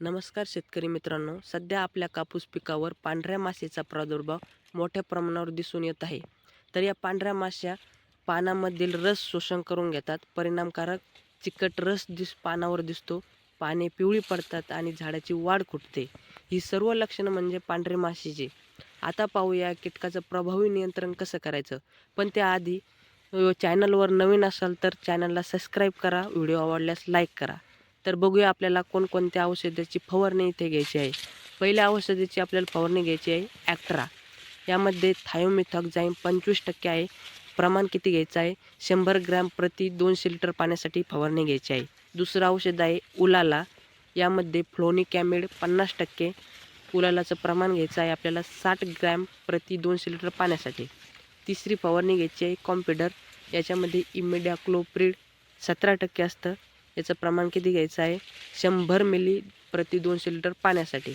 नमस्कार शेतकरी मित्रांनो. सध्या आपल्या कापूस पिकावर पांढऱ्या माशीचा प्रादुर्भाव मोठ्या प्रमाणावर दिसून येत आहे. तर या पांढऱ्या माश्या पानामधील रस शोषण करून घेतात. परिणामकारक चिकट रस दिस पानावर दिसतो. पाने पिवळी पडतात आणि झाडाची वाढ खुटते. ही सर्व लक्षणं म्हणजे पांढरे माशीचे आता पाहूया कीटकाचं प्रभावी नियंत्रण कसं करायचं. पण त्याआधी चॅनलवर नवीन असाल तर चॅनलला सबस्क्राईब करा. व्हिडिओ आवडल्यास लाईक करा. तर बघूया आपल्याला कोणकोणत्या औषधाची फवारणी इथे घ्यायची आहे. पहिल्या औषधाची आपल्याला फवारणी घ्यायची आहे ॲक्ट्रा. यामध्ये थायोमिथॉक्झाईम पंचवीस टक्के आहे. प्रमाण किती घ्यायचं आहे? शंभर ग्रॅम प्रति दोनशे लिटर पाण्यासाठी फवारणी घ्यायची आहे. दुसरं औषध आहे उलाला. यामध्ये फ्लोनिकॅमिड पन्नास टक्के. उलालाचं प्रमाण घ्यायचं आहे आपल्याला साठ ग्रॅम प्रति दोनशे लिटर पाण्यासाठी. तिसरी फवारणी घ्यायची आहे कॉम्प्युटर. याच्यामध्ये इमिडॅक्लोप्रिड सतरा टक्के असतं. याचं प्रमाण किती घ्यायचं आहे? शंभर मिली प्रति दोनशे लिटर पाण्यासाठी.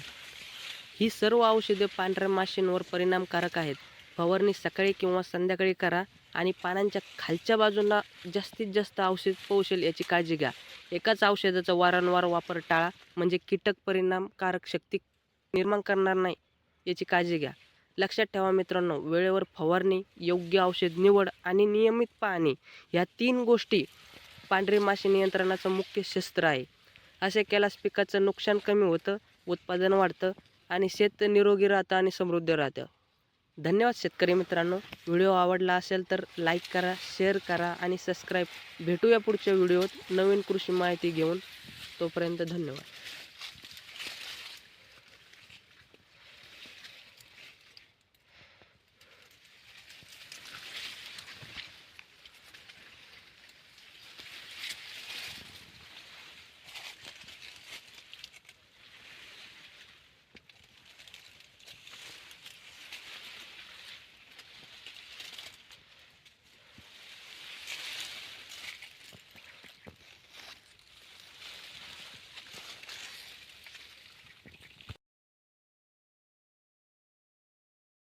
ही सर्व औषधे पांढऱ्या माशींवर परिणामकारक आहेत. फवारणी सकाळी किंवा संध्याकाळी करा आणि पानांच्या खालच्या बाजूला जास्तीत जास्त औषध पोहोचेल याची काळजी घ्या. एकाच औषधाचा वारंवार वापर टाळा म्हणजे कीटक परिणामकारक शक्ती निर्माण करणार नाही याची काळजी घ्या. लक्षात ठेवा मित्रांनो वेळेवर फवारणी योग्य औषध निवड आणि नियमित पाहणी ह्या तीन गोष्टी पांढरी माशी नियंत्रणाचं मुख्य शस्त्र आहे. असे केल्यास पिकाचं नुकसान कमी होतं उत्पादन वाढतं आणि शेत निरोगी राहतं आणि समृद्ध राहतं. धन्यवाद शेतकरी मित्रांनो. व्हिडिओ आवडला असेल तर लाईक करा शेअर करा आणि सबस्क्राईब. भेटूया पुढच्या व्हिडिओत. नवीन कृषी माहिती घेऊन तोपर्यंत धन्यवाद.